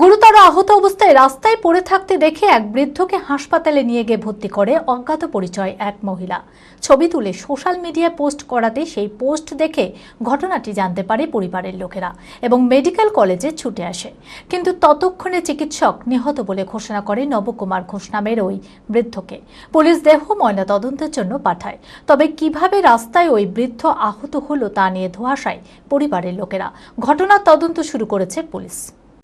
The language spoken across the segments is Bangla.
গুরুতর আহত অবস্থায় রাস্তায় পড়ে থাকতে দেখে এক বৃদ্ধকে হাসপাতালে নিয়ে গিয়ে ভর্তি করে অজ্ঞাত পরিচয় এক মহিলা। ছবি তুলে সোশ্যাল মিডিয়ায় পোস্ট করাতে সেই পোস্ট দেখে ঘটনাটি জানতে পারে পরিবারের লোকেরা এবং মেডিকেল কলেজে ছুটে আসে। কিন্তু ততক্ষণে চিকিৎসক নিহত বলে ঘোষণা করে নবকুমার ঘোষ নামের ওই বৃদ্ধকে। পুলিশ দেহ ময়না তদন্তের জন্য পাঠায়। তবে কীভাবে রাস্তায় ওই বৃদ্ধ আহত হলো তা নিয়ে ধোয়াশায় পরিবারের লোকেরা। ঘটনার তদন্ত শুরু করেছে পুলিশ।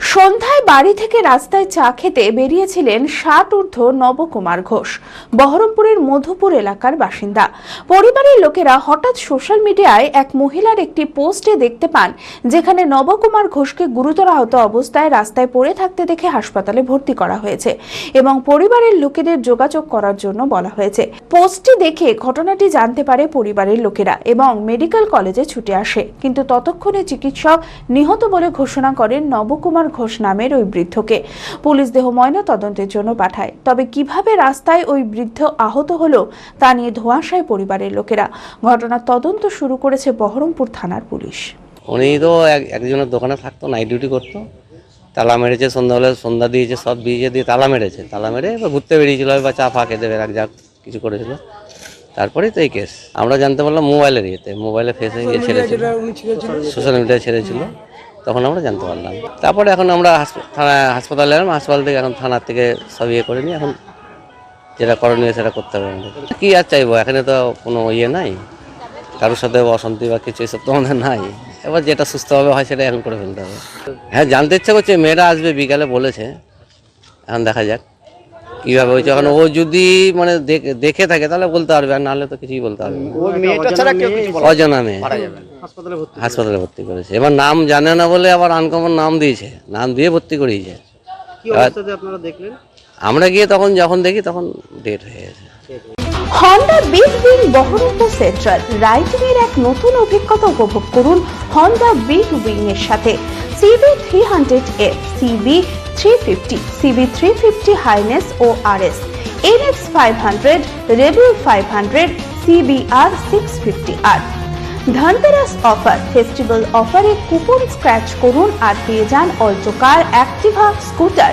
সন্ধ্যায় বাড়ি থেকে রাস্তায় চা খেতে বেরিয়েছিলেন ষাট ঊর্ধ্ব নবকুমার ঘোষ, বহরমপুরের মধুপুর এলাকার বাসিন্দা। পরিবারের লোকেরা হঠাৎ সোশ্যাল মিডিয়ায় এক মহিলার একটি পোস্টে দেখতে পান, যেখানে নবকুমার ঘোষকে গুরুতর আহত অবস্থায় রাস্তায় পড়ে থাকতে দেখে হাসপাতালে ভর্তি করা হয়েছে এবং পরিবারের লোকেদের যোগাযোগ করার জন্য বলা হয়েছে। পোস্টটি দেখে ঘটনাটি জানতে পারে পরিবারের লোকেরা এবং মেডিকেল কলেজে ছুটে আসে, কিন্তু ততক্ষণে চিকিৎসক নিহত বলে ঘোষণা করেন নবকুমার ঘোষ নামের ওই বৃদ্ধকে পুলিশ দেহ ময়না তদন্তের জন্য পাঠায়। তবে কীভাবে রাস্তায় ওই বৃদ্ধ আহত হলো তা নিয়ে ধোঁয়াশায় পরিবারের লোকেরা। ঘটনার তদন্ত শুরু করেছে বহরমপুর থানার পুলিশ। উনি তো এক- একজনের দোকানে থাকতো নাইট ডিউটি করতো। তালা মেরেছে সন্ধ্যা সন্ধ্যাবেলা সন্ধ্যা দিয়েছে সব দিয়ে দিয়ে তালা মেরেছে। তালা মেরে এবার ঘুরতে বেরিয়েছিল বা চা ফা খেতে বের এক যা কিছু করেছিল। তারপরেই তো এই কেস আমরা জানতে পারলাম মোবাইলের ইয়েতে মোবাইলে ফেসে ইয়ে ছেড়েছিল। সোশ্যাল মিডিয়ায় ছেড়েছিল। তখন আমরা জানতে পারলাম। তারপরে এখন আমরা থানা, হাসপাতালে এলাম, হাসপাতাল থেকে এখন থানার থেকে সব ইয়ে করে নিই এখন যেটা করণীয় সেটা করতে হবে আমাদের। কী আর চাইব? এখানে তো কোনো ইয়ে নাই। কারোর সাথে অশান্তি বা কিছু এসব তো আমাদের নাই। এবার যেটা সুস্থভাবে হয় সেটা এখন করে ফেলতে হবে। হ্যাঁ জানতে ইচ্ছা করছে, মেয়েরা আসবে, বিকালে বলেছে। এখন দেখা যাক। কীভাবে হয়েছে। এখন ও যদি মানে দেখে থাকে তাহলে বলতে পারবে আর নাহলে তো কিছুই বলতে পারবে অজানা মেয়ে। হাসপাতালে ভর্তি করেছে। এবার নাম জানে না বলে আবার আনকমন নাম দিয়েছে। নাম দিয়ে ভর্তি করিয়েছে। আমরা গিয়ে তখন যখন দেখি তখন ডেট হয়ে গেছে। Honda Big Wing Berhampore central riding এর এক নতুন অভিজ্ঞতা উপভোগ করুন হন্ডা বিগ উইং এর সাথে। CB three hundred F CB three fifty CB three fifty Highness ও R S NX five hundred Rebel five hundred CBR six fifty R Dhanteras offer festival অফারে কুপন স্ক্র্যাচ করুন আর পেয়ে যান অল্টোকার অ্যাক্টিভা স্কুটার